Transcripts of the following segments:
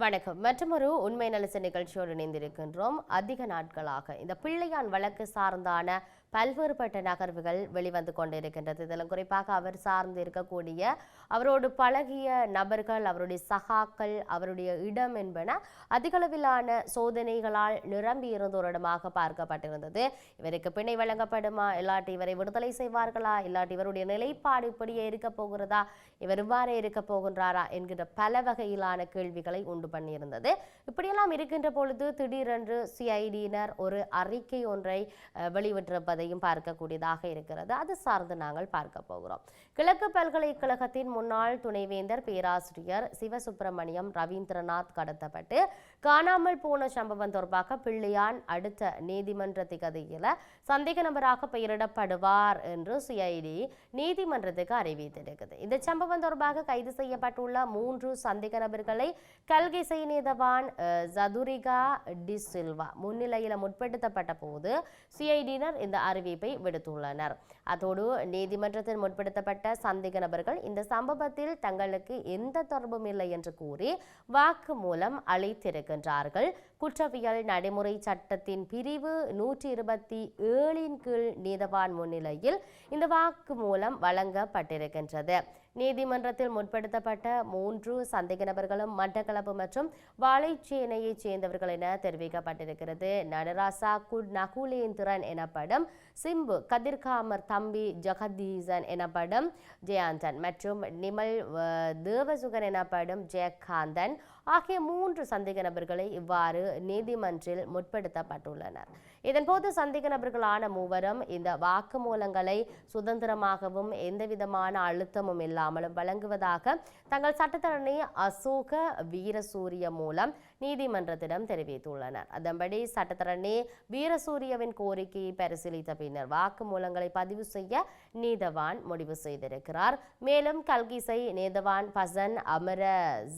வணக்கம். மற்றொரு உண்மை நலச நிகழ்ச்சியோடு இணைந்திருக்கின்றோம். அதிக நாட்களாக இந்த பிள்ளையான் வழக்கு சார்ந்தான பல்வேறுபட்ட நகர்வுகள் வெளிவந்து கொண்டிருக்கின்றது. இதில் குறிப்பாக அவர் சார்ந்து இருக்கக்கூடிய அவரோடு பழகிய நபர்கள் அவருடைய சகாக்கள் அவருடைய இடம் என்பன அதிகளவிலான சோதனைகளால் நிரம்பி இருந்த ஒரு இடமாக பார்க்கப்பட்டிருந்தது. இவருக்கு பிணை வழங்கப்படுமா? இல்லாட்டி இவரை விடுதலை செய்வார்களா? இல்லாட்டி இவருடைய நிலைப்பாடு இப்படியே இருக்க போகிறதா? இவர் இவ்வாறே இருக்க போகின்றாரா? என்கிற பல வகையிலான கேள்விகளை உண்டு பண்ணியிருந்தது. இப்படியெல்லாம் இருக்கின்ற பொழுது திடீரென்று சிஐடியினர் ஒரு அறிக்கை ஒன்றை வெளியிட்டிருப்பது என்பதையும் பார்க்கக்கூடியதாக இருக்கிறது. அது சார்ந்து நாங்கள் பார்க்க போகிறோம். கிழக்கு பல்கலைக்கழகத்தின் முன்னாள் துணைவேந்தர் பேராசிரியர் சிவசுப்பிரமணியம் ரவீந்திரநாத் கடத்தப்பட்டு காணாமல் போன சம்பவம் தொடர்பாக பிள்ளையான் அடுத்த நீதிமன்ற கதையில் சந்தேக நபராக பெயரிடப்படுவார் என்று சிஐடி நீதிமன்றத்துக்கு அறிவித்திருக்குது. இந்த சம்பவம் தொடர்பாக கைது செய்யப்பட்டுள்ள மூன்று சந்தேக நபர்களை கல்கிசை நீதவான் ஜதுரிகா டி சில்வா முன்னிலையில் முற்படுத்தப்பட்ட போது சிஐடியினர் இந்த அறிவிப்பை விடுத்துள்ளனர். அதோடு நீதிமன்றத்தில் முற்படுத்தப்பட்ட சந்தேக நபர்கள் இந்த சம்பவத்தில் தங்களுக்கு எந்த தொடர்பும் இல்லை என்று கூறி வாக்கு மூலம் அளித்திருக்கின்றார்கள் குற்றவியல் நடைமுறை சட்டத்தின் பிரிவு நூற்றி இருபத்தி ஏழின் கீழ் நீதவான் முன்னிலையில் இந்த வாக்கு மூலம் வழங்கப்பட்டிருக்கின்றது. நீதிமன்றத்தில் முற்படுத்தப்பட்ட மூன்று சந்தேக நபர்களும் மட்டக்களப்பு மற்றும் வாழைச்சேனையைச் சேர்ந்தவர்கள் என தெரிவிக்கப்பட்டிருக்கிறது. நடராசா குட் நகுலேந்திரன் எனப்படும் சிம்பு கதிர்காமர் தம்பி ஜெகதீசன் எனப்படும் ஜெயாந்தன் மற்றும் நிமல் அஹ், தேவசுகன் எனப்படும் ஜெயகாந்தன் ஆகிய மூன்று சந்தேக நபர்களை இவ்வாறு நீதிமன்றில் முற்படுத்தப்பட்டுள்ளனர். இதன்போது சந்தேக நபர்களான மூவரும் இந்த வாக்குமூலங்களை சுதந்திரமாகவும் எந்தவிதமான அழுத்தமும் இல்லாமலும் வழங்குவதாக தங்கள் சட்டத்தரணி அசோக வீரசூரிய மூலம் நீதிமன்றத்திடம் தெரிவித்துள்ளனர். அதன்படி சட்டத்தரணி வீரசூரியவின் கோரிக்கையை பரிசீலித்த பின்னர் வாக்குமூலங்களை பதிவு செய்ய நீதவான் முடிவு செய்திருக்கிறார். மேலும் கல்கிசை நீதவான் பசன் அமர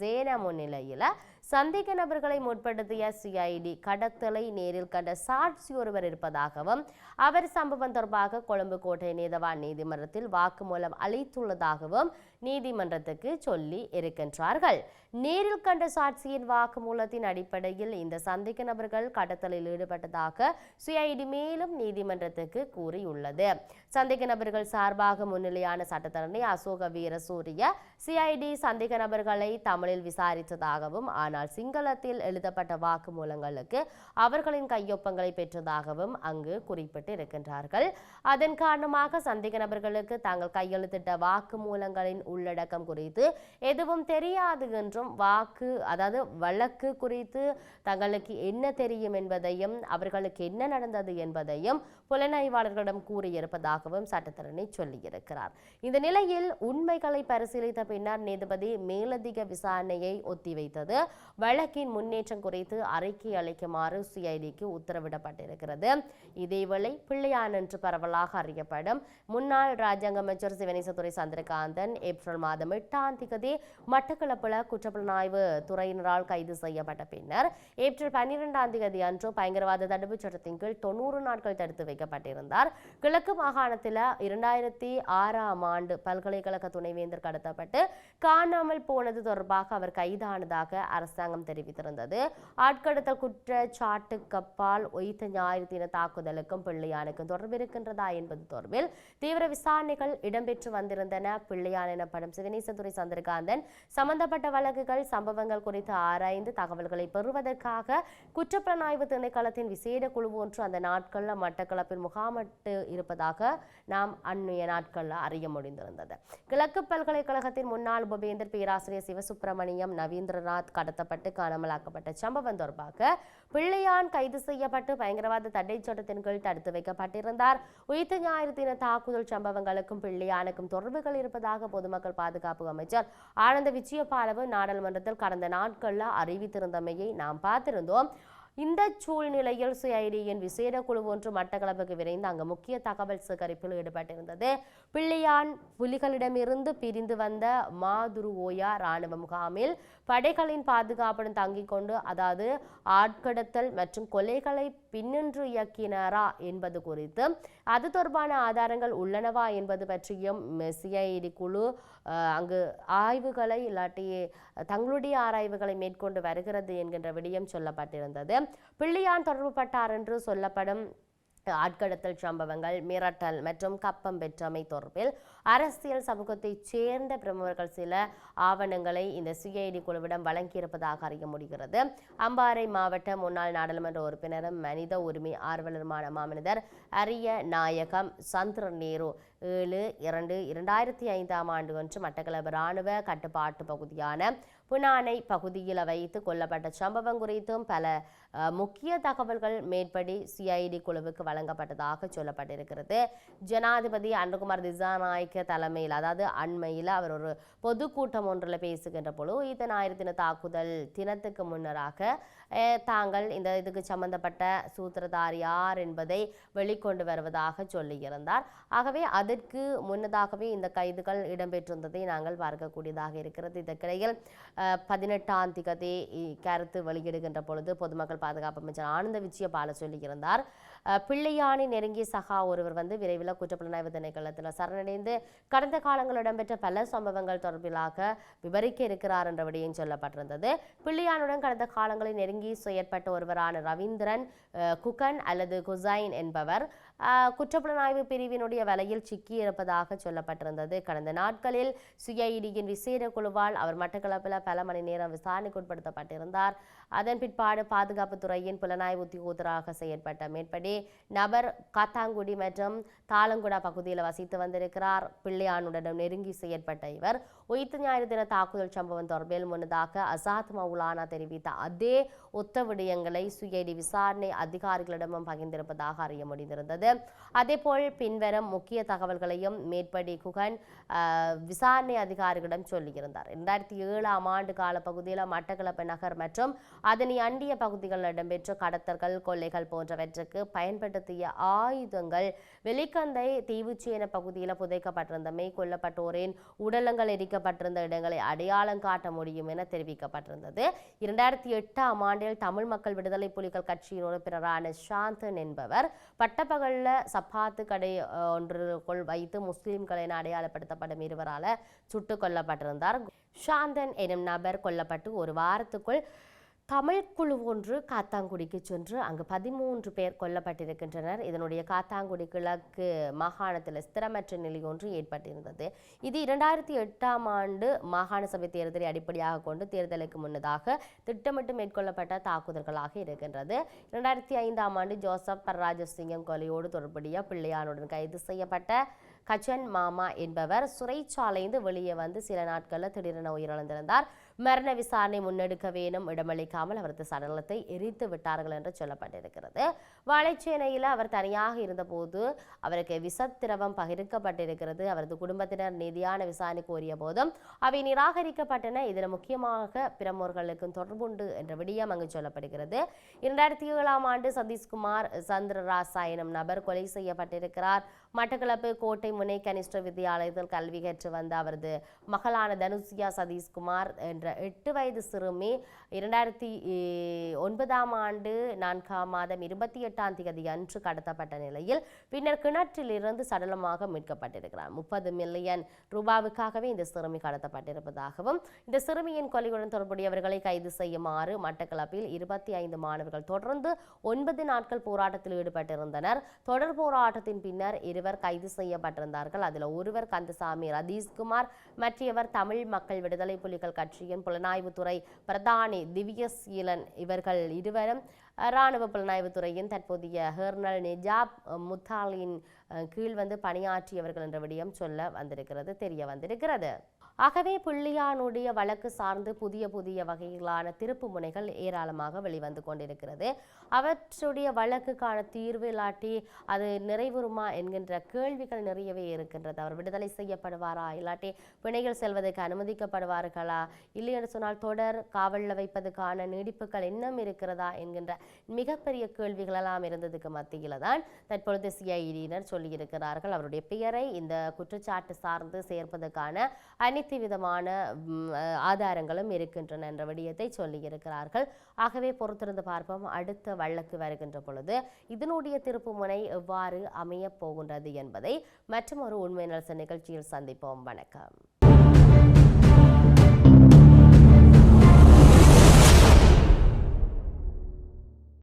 சேன முன்னிலையில் சந்தேக நபர்களை முற்படுத்திய சிஐடி கடத்தலை நேரில் கண்ட சாட்சி ஒருவர் இருப்பதாகவும் அவர் சம்பவம் தொடர்பாக கொழும்பு கோட்டை நீதவான் நீதிமன்றத்தில் வாக்குமூலம் அளித்துள்ளதாகவும் நீதிமன்றத்துக்கு சொல்லி இருக்கின்றார்கள். நேரில் கண்ட சாட்சியின் வாக்குமூலத்தின் அடிப்படையில் இந்த சந்தேக நபர்கள் கடத்தலில் ஈடுபட்டதாக சிஐடி மேலும் நீதிமன்றத்துக்கு கூறியுள்ளது. சந்தேக நபர்கள் சார்பாக முன்னிலையான சட்டத்தரணி அசோக வீரசூரிய சிஐடி சந்தேக நபர்களை தமிழில் விசாரித்ததாகவும் ஆனால் சிங்களத்தில் எழுதப்பட்ட வாக்குமூலங்களுக்கு அவர்களின் கையொப்பங்களை பெற்றதாகவும் அங்கு குறிப்பிட்டு இருக்கின்றார்கள் அதன் காரணமாக சந்தேக நபர்களுக்கு தாங்கள் கையெழுத்திட்ட வாக்குமூலங்களின் உள்ளடக்கம் குறித்து எதுவும் தெரியாது என்றும் வாக்கு அதாவது வழக்கு குறித்து தங்களுக்கு என்ன தெரியும் என்பதையும் அவர்களுக்கு என்ன நடந்தது என்பதையும் புலனாய்வாளர்களிடம் இருப்பதாகவும் சட்டத்தரணி சொல்லியிருக்கிறார். இந்த நிலையில் உண்மைகளை பரிசீலித்த பின்னர் நீதிபதி மேலதிக விசாரணையை ஒத்திவைத்தது. வழக்கின் முன்னேற்றம் குறித்து அறிக்கை அளிக்குமாறு சிஐடிக்கு உத்தரவிடப்பட்டிருக்கிறது. இதேவேளை பிள்ளையான் என்று பரவலாக அறியப்படும் முன்னாள் ராஜாங்க அமைச்சர் சிவனேசத்துறை சந்திரகாந்தன் ஏப்ரல் மாதம் எட்டாம் திகதி மட்டக்களப்புல குற்றப்புலனாய்வு துறையினரால் கைது செய்யப்பட்ட பின்னர் ஏப்ரல் பன்னிரெண்டாம் தேதி அன்று பயங்கரவாத தடுப்புச் சட்டத்தின் கீழ் தொண்ணூறு நாட்கள் தடுத்து வைக்கப்பட்டிருந்தார். கிழக்கு மாகாண மாகாணத்தில் இரண்டாயிரத்தி ஆறாம் ஆண்டு பல்கலைக்கழக துணைவேந்தர் கடத்தப்பட்டு காணாமல் போனது தொடர்பாக அவர் கைதானதாக அரசாங்கம் தெரிவித்திருந்தது. ஆட்கடத்தல் குற்றச்சாட்டுக்கப்பால் ஒய்த்த ஞாயிறு தின தாக்குதலுக்கும் பிள்ளையானுக்கும் தொடர்பு இருக்கின்றதா என்பது தொடர்பில் தீவிர விசாரணைகள் இடம்பெற்று வந்திருந்தன. பிள்ளையான் எனப்படும் சிவனேசதுரை சந்திரகாந்தன் சம்பந்தப்பட்ட வழக்குகள் சம்பவங்கள் குறித்து ஆராய்ந்து தகவல்களை பெறுவதற்காக குற்றப்புலனாய்வு திணைக்களத்தின் விசேட குழு ஒன்று அந்த நாட்களில் மட்டக்களப்பில் முகாமிட்டு இருப்பதாக நாம் அந்நிய நாட்களில் அறிய முடிந்திருந்தது. கிழக்கு பல்கலைக்கழகத்தின் முன்னாள் உபவேந்தர் பேராசிரியர் சிவசுப்பிரமணியம் நவீந்திரநாத் கடத்தப்பட்டு காணாமலாக்கப்பட்ட சம்பவம் தொடர்பாக பிள்ளையான் கைது செய்யப்பட்டு பயங்கரவாத தடை சட்டத்தின் கீழ் தடுத்து வைக்கப்பட்டிருந்தார். உயிர்த்த ஞாயிறு தின தாக்குதல் சம்பவங்களுக்கும் பிள்ளையானுக்கும் தொடர்புகள் இருப்பதாக பொதுமக்கள் பாதுகாப்பு அமைச்சர் ஆனந்த விஜயபாலவு நாடாளுமன்றத்தில் கடந்த நாட்களில் அறிவித்திருந்தமையை நாம் பார்த்திருந்தோம். இந்த சூழ்நிலையில் சிஐடியின் விசேட குழு ஒன்று மட்டக்களப்புக்கு விரைந்து அங்கு முக்கிய தகவல் சேகரிப்பில் ஈடுபட்டிருந்தது. பிள்ளையான் புலிகளிடமிருந்து பிரிந்து வந்த மாதுரு ஓயா இராணுவ முகாமில் படைகளின் பாதுகாப்புடன் தங்கிக் கொண்டு அதாவது ஆட்கடத்தல் மற்றும் கொலைகளை பின்னின்று இயக்கினாரா என்பது குறித்து அது தொடர்பான ஆதாரங்கள் உள்ளனவா என்பது பற்றியும் சிஐடி குழு அங்கு ஆய்வுகளை இல்லாட்டி தங்களுடைய ஆராய்வுகளை மேற்கொண்டு வருகிறது என்கின்ற விடயம் சொல்லப்பட்டிருந்தது. பிள்ளையான் தொடர்புபட்டார் என்று சொல்லப்படும் ஆட்கடத்தல் சம்பவங்கள் மிரட்டல் மற்றும் கப்பம் பெற்றமை தொடர்பில் அரசியல் சமூகத்தைச் சேர்ந்த பிரமுகர்கள் சில ஆவணங்களை இந்த சிஐடி குழுவிடம் வழங்கியிருப்பதாக அறிய முடிகிறது. அம்பாறை மாவட்ட முன்னாள் நாடாளுமன்ற உறுப்பினரும் மனித உரிமை ஆர்வலருமான மாமனிதர் அரிய நாயகம் சந்திர நேரு ஏழு இரண்டு இரண்டாயிரத்தி ஐந்தாம் ஆண்டு ஒன்று மட்டக்களப்பு இராணுவ கட்டுப்பாட்டு பகுதியான புனானை பகுதியில் வைத்து கொல்லப்பட்ட சம்பவம் குறித்தும் பல முக்கிய தகவல்கள் மேற்படி சிஐடி குழுவுக்கு வழங்கப்பட்டதாக சொல்லப்பட்டிருக்கிறது. ஜனாதிபதி அன்புகுமார் திசாநாயக்க தலைமையில் அதாவது அண்மையில் அவர் ஒரு பொதுக்கூட்டம் ஒன்றில் பேசுகின்ற பொழுது இந்த ஞாயிறு தின தாக்குதல் தினத்துக்கு முன்னராக தாங்கள் இந்த இதுக்கு சம்பந்தப்பட்ட சூத்திரதார் யார் என்பதை வெளிக்கொண்டு வருவதாக சொல்லியிருந்தார். ஆகவே அதற்கு முன்னதாகவே இந்த கைதுகள் இடம்பெற்றிருந்ததை நாங்கள் பார்க்கக்கூடியதாக இருக்கிறது. இதற்கிடையில் பதினெட்டாம் திகதி கருத்து வெளியிடுகின்ற பொழுது பொதுமக்கள் பாதுகாப்பு அமைச்சர் ஆனந்த விஜயபால சொல்லியிருந்தார். அஹ், பிள்ளையானை நெருங்கிய சகா ஒருவர் வந்து விரைவில் குற்றப்புலனாய்வு திணைக்களத்தில் சரணடைந்து கடந்த காலங்களில் இடம்பெற்ற பல சம்பவங்கள் தொடர்பிலாக விவரிக்க இருக்கிறார் என்ற விடயம் சொல்லப்பட்டிருந்தது. பிள்ளையானுடன் கடந்த காலங்களில் நெருங்கி செயற்பட்ட ஒருவரான ரவீந்திரன் குகன் அல்லது குசைன் என்பவர் குற்றப்புலனாய்வு பிரிவினுடைய வலையில் சிக்கியிருப்பதாக சொல்லப்பட்டிருந்தது. கடந்த நாட்களில் சுயஇடியின் விசேட குழுவால் அவர் மட்டக்களப்பில் பல மணி நேரம் விசாரணைக்கு உட்படுத்தப்பட்டிருந்தார். அதன் பிற்பாடு பாதுகாப்புத்துறையின் புலனாய்வு உத்தியோகத்தராக செயற்பட்ட மேற்படி நபர் காத்தாங்குடி மற்றும் தாளங்குடா பகுதியில் வசித்து வந்திருக்கிறார். பிள்ளையானுடன் நெருங்கி செயற்பட்ட இவர் உயிர்த்த ஞாயிறு தின தாக்குதல் சம்பவம் தொடர்பில் முன்னதாக அசாத் மவுலானா தெரிவித்த அதே ஒத்த விடயங்களை சுயடி விசாரணை அதிகாரிகளிடமும் பகிர்ந்திருப்பதாக அறிய முடிந்திருந்தது. அதேபோல் பின்வரும் முக்கிய தகவல்களையும் மேற்படி குகன் விசாரணை அதிகாரிகளிடம் சொல்லியிருந்தார். இரண்டாயிரத்தி ஏழாம் ஆண்டு கால பகுதியில் மட்டக்களப்பு நகர் மற்றும் அதனை அண்டிய பகுதிகளில் இடம்பெற்ற கடத்தல்கள் கொள்ளைகள் போன்றவற்றுக்கு பயன்படுத்திய ஆயுதங்கள் வெளிக்கந்தை தீவுச்சேன பகுதியில் புதைக்கப்பட்டிருந்தமை கொல்லப்பட்டோரின் உடலங்கள் எரிக்கப்பட்டிருந்த இடங்களை அடையாளம் காட்ட முடியும் என தெரிவிக்கப்பட்டிருந்தது. இரண்டாயிரத்தி எட்டாம் ஆண்டில் தமிழ் மக்கள் விடுதலை புலிகள் கட்சியின் உறுப்பினரான சாந்தன் என்பவர் பட்டப்பகல் பட்டப்பகல்ல சப்பாத்து கடை ஒன்றுக்குள் வைத்து முஸ்லிம்கள் என அடையாளப்படுத்தப்படும் இருவரால் சுட்டுக் கொல்லப்பட்டிருந்தார். சாந்தன் எனும் நபர் கொல்லப்பட்டு ஒரு வாரத்துக்குள் தமிழ் குழு ஒன்று காத்தாங்குடிக்கு சென்று அங்கு பதிமூன்று பேர் கொல்லப்பட்டிருக்கின்றனர். இதனுடைய காத்தாங்குடி கிழக்கு மாகாணத்தில் ஸ்திரமற்ற நிலை ஒன்று ஏற்பட்டிருந்தது. இது இரண்டாயிரத்தி எட்டாம் ஆண்டு மாகாண சபை தேர்தலை அடிப்படையாக கொண்டு தேர்தலுக்கு முன்னதாக திட்டமிட்டு மேற்கொள்ளப்பட்ட தாக்குதல்களாக இருக்கின்றது. இரண்டாயிரத்தி ஐந்தாம் ஆண்டு ஜோசப் பர்ராஜசிங்கம் கொலையோடு தொடர்புடைய பிள்ளையானுடன் கைது செய்யப்பட்ட கச்சன் மாமா என்பவர் சிறைச்சாலைந்து வெளியே வந்து சில நாட்களில் திடீரென உயிரிழந்திருந்தார். மரண விசாரணை முன்னெடுக்க வேணும். இடமளிக்காமல் அவரது சடலத்தை எரித்து விட்டார்கள் என்று சொல்லப்பட்டிருக்கிறது. வாழைச்சேனையில் அவர் தனியாக இருந்தபோது அவருக்கு விசத்திரவம் பகிர்க்கப்பட்டிருக்கிறது. அவரது குடும்பத்தினர் நீதியான விசாரணை கோரிய போதும் அவை நிராகரிக்கப்பட்டன. இதில் முக்கியமாக பிரமுகர்களுக்கும் தொடர்புண்டு என்ற விடியம் அங்கு சொல்லப்படுகிறது. இரண்டாயிரத்தி ஏழாம் ஆண்டு சதீஷ்குமார் சந்திரராசா எனும் நபர் கொலை செய்யப்பட்டிருக்கிறார். மட்டக்களப்பு கோட்டை முனை கனிஷ்ட வித்தியாலயத்தில் கல்வி கற்று வந்த அவரது மகளான தனுசியா சதீஷ்குமார் என்ற எட்டு வயது சிறுமி இரண்டாயிரத்தி ஒன்பதாம் ஆண்டு நான்காம் மாதம் இருபத்தி எட்டாம் தேதி அன்று கடத்தப்பட்ட நிலையில் பின்னர் கிணற்றிலிருந்து சடலமாக மீட்கப்பட்டிருக்கிறார். முப்பது மில்லியன் ரூபாவுக்காகவே இந்த சிறுமி கடத்தப்பட்டிருப்பதாகவும் இந்த சிறுமியின் கொலையுடன் தொடர்புடையவர்களை கைது செய்யுமாறு மட்டக்களப்பில் இருபத்தி ஐந்து மாணவர்கள் தொடர்ந்து ஒன்பது நாட்கள் போராட்டத்தில் ஈடுபட்டிருந்தனர். தொடர் போராட்டத்தின் பின்னர் இருவர் கைது செய்யப்பட்டிருந்தார்கள். அதில் ஒருவர் கந்தசாமி ரதீஷ்குமார் மற்றவர் தமிழ் மக்கள் விடுதலை புலிகள் கட்சியின் புலனாய்வுத்துறை பிரதானி திவ்யசீலன் இவர்கள் இருவரும் இராணுவ புலனாய்வுத்துறையின் தற்போதைய ஹெர்னல் நிஜாப் முத்தாலின் கீழ் வந்து பணியாற்றியவர்கள் என்ற விடயம் சொல்ல வந்திருக்கிறது தெரிய வந்திருக்கிறது. ஆகவே புள்ளியானுடைய வழக்கு சார்ந்து புதிய புதிய வகையிலான திருப்பு முனைகள் ஏராளமாக வெளிவந்து கொண்டிருக்கிறது. அவற்றுடைய வழக்குக்கான தீர்வு இல்லாட்டி அது நிறைவுறுமா என்கின்ற கேள்விகள் நிறையவே இருக்கின்றது. அவர் விடுதலை செய்யப்படுவாரா? இல்லாட்டி பிணைகள் செல்வதற்கு அனுமதிக்கப்படுவார்களா? இல்லை என்று சொன்னால் தொடர் காவலில் வைப்பதற்கான நீடிப்புகள் இன்னும் இருக்கிறதா என்கின்ற மிகப்பெரிய கேள்விகளெல்லாம் இருந்ததுக்கு மத்தியில் தான் தற்பொழுது சிஐடியினர் சொல்லியிருக்கிறார்கள். அவருடைய பெயரை இந்த குற்றச்சாட்டு சார்ந்து சேர்ப்பதற்கான அனைத்து விதமான ஆதாரங்களும் இருக்கின்றன என்ற விடயத்தை சொல்லியிருக்கிறார்கள் ஆகவே பொறுத்திருந்து பார்ப்போம். அடுத்த வழக்கு வருகின்ற பொழுது இதனுடைய திருப்பு முனை எவ்வாறு அமையப் போகின்றது என்பதை மற்றும் ஒரு உண்மை நலச நிகழ்ச்சியில் சந்திப்போம். வணக்கம்.